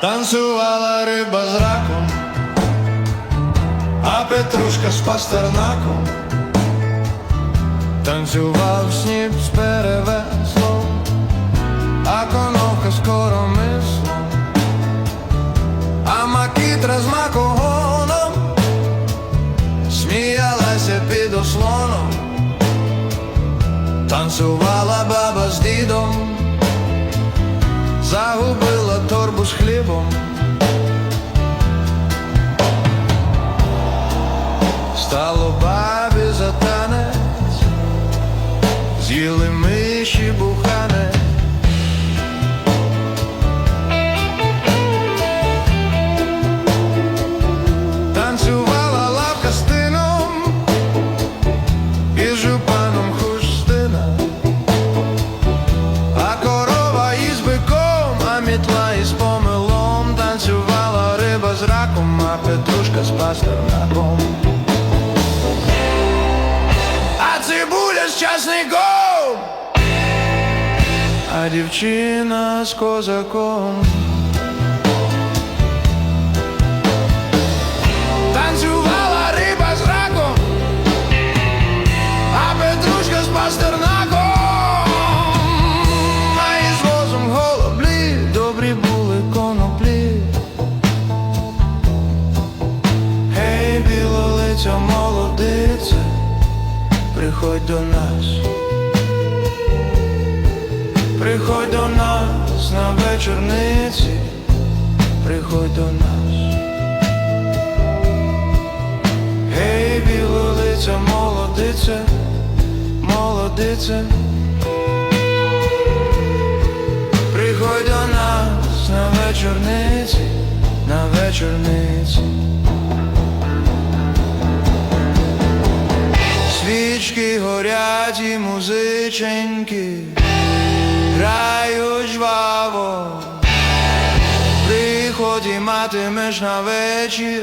Танцювала риба з раком, а петрушка з пастернаком. Танцював сніп з перевеслом, а коновка з коромислом, а макітра з макогоном. Сміялася під ослоном, танцювала баба з дідом, загубила торбу з хлібом. Стало бабі за танець, петрушка з пастернаком. А цибуля з часником, а дівчина з козаком. Білолиця молодиця, приходь до нас, приходь до нас на вечорниці, приходь до нас. Гей, білолиця, молодиця, молодиця. Приходь до нас на вечорниці, на вечорниці. Свічки горять і музиченьки, грають жваво, приході матимеш на вечір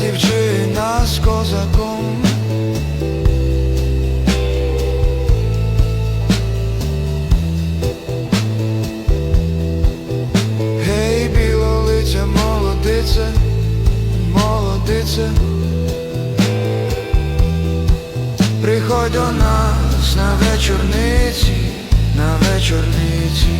дівчина з козаком. Гей, білолиця, молодиця, молодиця. Приходь до нас на вечорниці, на вечорниці.